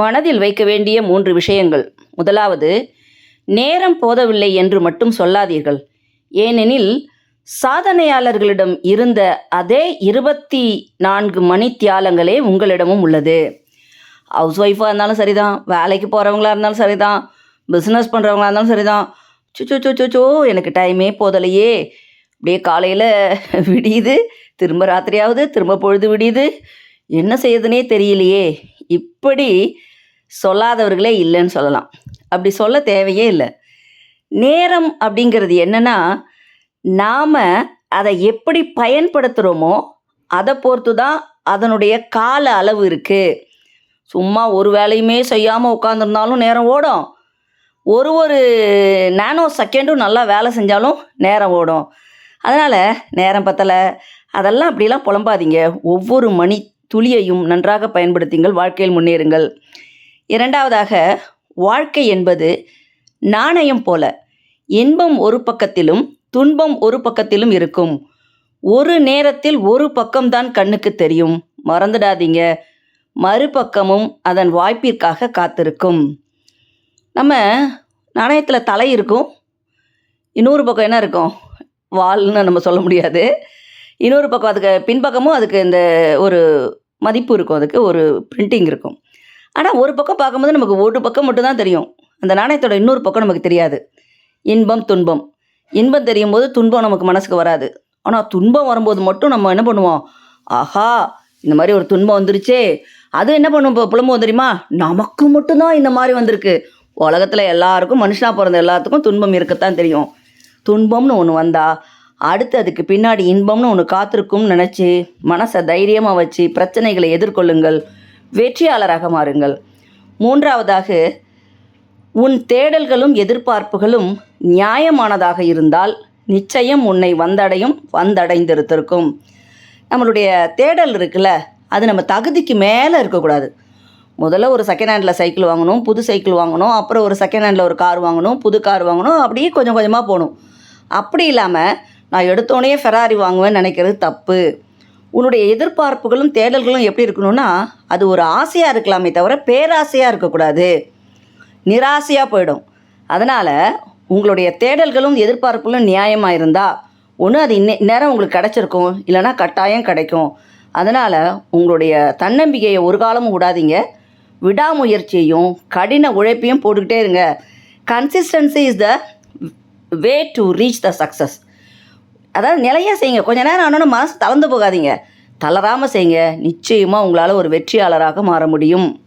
மனதில் வைக்க வேண்டிய மூன்று விஷயங்கள். முதலாவது நேரம் போதவில்லை என்று மட்டும் சொல்லாதீர்கள். ஏனெனில் சாதனையாளர்களிடம் இருந்த அதே இருபத்தி நான்கு மணி தியாலங்களே உங்களிடமும் உள்ளது. ஹவுஸ் ஒய்ஃபாக இருந்தாலும் சரிதான் வேலைக்கு போகிறவங்களா இருந்தாலும் சரிதான் பிஸ்னஸ் பண்ணுறவங்களா இருந்தாலும் சரிதான். சுச்சோ சுச்சோ சோ எனக்கு டைமே போதலையே. அப்படியே காலையில் விடியுது திரும்ப ராத்திரியாவது திரும்ப பொழுது விடியுது. என்ன செய்யுதுனே தெரியலையே. இப்படி சொல்லாதவர்களே இல்லைன்னு சொல்லலாம். அப்படி சொல்ல தேவையே இல்லை. நேரம் அப்படிங்கிறது என்னன்னா நாம் அதை எப்படி பயன்படுத்துகிறோமோ அதை பொறுத்து தான் அதனுடைய கால அளவு இருக்குது சும்மா ஒரு வேலையுமே செய்யாமல் உட்காந்துருந்தாலும் நேரம் ஓடும். ஒரு ஒரு நானோ செகண்டும் நல்லா வேலை செஞ்சாலும் நேரம் ஓடும். அதனால் நேரம் பத்தலை. அதெல்லாம் அப்படிலாம் புலம்பாதீங்க. ஒவ்வொரு மணி துளியையும் நன்றாக பயன்படுத்திங்கள். வாழ்க்கையில் முன்னேறுங்கள். இரண்டாவதாக வாழ்க்கை என்பது நாணயம் போல இன்பம் ஒரு பக்கத்திலும் துன்பம் ஒரு பக்கத்திலும் இருக்கும். ஒரு நேரத்தில் ஒரு பக்கம்தான் கண்ணுக்கு தெரியும். மறந்துடாதீங்க. மறுபக்கமும் அதன் வாய்ப்பிற்காக காத்திருக்கும். நம்ம நாணயத்தில் தலை இருக்கும். இன்னொரு பக்கம் என்ன இருக்கும்? வால்னு நம்ம சொல்ல முடியாது. இன்னொரு பக்கம் அதுக்கு பின்பக்கமும் அதுக்கு இந்த ஒரு மதிப்பு இருக்கும். அதுக்கு ஒரு பிரிண்டிங் இருக்கும். ஆனால் ஒரு பக்கம் பார்க்கும்போது நமக்கு ஒரு பக்கம் மட்டும்தான் தெரியும். அந்த நாணயத்தோட இன்னொரு பக்கம் நமக்கு தெரியாது. இன்பம் துன்பம். இன்பம் தெரியும் போது துன்பம் நமக்கு மனசுக்கு வராது. ஆனால் துன்பம் வரும்போது மட்டும் நம்ம என்ன பண்ணுவோம்? ஆஹா இந்த மாதிரி ஒரு துன்பம் வந்துருச்சே. அது என்ன பண்ணும்? இப்போ புலம்புவோம் தெரியுமா? நமக்கு மட்டும்தான் இந்த மாதிரி வந்திருக்கு. உலகத்தில் எல்லாருக்கும் மனுஷனாக பிறந்த எல்லாத்துக்கும் துன்பம் இருக்கத்தான் தெரியும். துன்பம்னு ஒன்று வந்தால் அடுத்து அதுக்கு பின்னாடி இன்பம்னு ஒன்று காத்திருக்கும்னு நினச்சி மனசை தைரியமாக வச்சு பிரச்சனைகளை எதிர்கொள்ளுங்கள். வெற்றியாளராக மாறுங்கள். மூன்றாவதாக உன் தேடல்களும் எதிர்பார்ப்புகளும் நியாயமானதாக இருந்தால் நிச்சயம் உன்னை வந்தடையும் வந்தடைந்திருத்திருக்கும். நம்மளுடைய தேடல் இருக்குல்ல அது நம்ம தகுதிக்கு மேலே இருக்கக்கூடாது. முதல்ல ஒரு செகண்ட் ஹேண்டில் சைக்கிள் வாங்கணும் புது சைக்கிள் வாங்கணும் அப்புறம் ஒரு செகண்ட் ஹேண்டில் ஒரு கார் வாங்கணும் புது கார் வாங்கணும் அப்படியே கொஞ்சம் கொஞ்சமாக போகணும். அப்படி இல்லாமல் நான் எடுத்தோடனே ஃபெராரி வாங்குவேன்னு நினைக்கிறது தப்பு. உன்னுடைய எதிர்பார்ப்புகளும் தேடல்களும் எப்படி இருக்கணும்னா அது ஒரு ஆசையாக இருக்கலாமே தவிர பேராசையாக இருக்கக்கூடாது. நிராசையாக போயிடும். அதனால் உங்களுடைய தேடல்களும் எதிர்பார்ப்புகளும் நியாயமாக இருந்தால் ஒன்று அது இன்ன நேரம் உங்களுக்கு கிடச்சிருக்கும். இல்லைன்னா கட்டாயம் கிடைக்கும். அதனால் உங்களுடைய தன்னம்பிக்கையை ஒரு காலமும் விடாதீங்க. விடாமுயற்சியையும் கடின உழைப்பையும் போட்டுக்கிட்டே இருங்க. Consistency is the way to reach the success அதாவது நிலையாக செய்யுங்க. கொஞ்ச நேரம் ஆனோன்னு மனசு தளர்ந்து போகாதீங்க. தளராமல் செய்யுங்க. நிச்சயமாக உங்களால் ஒரு வெற்றியாளராக மாற முடியும்.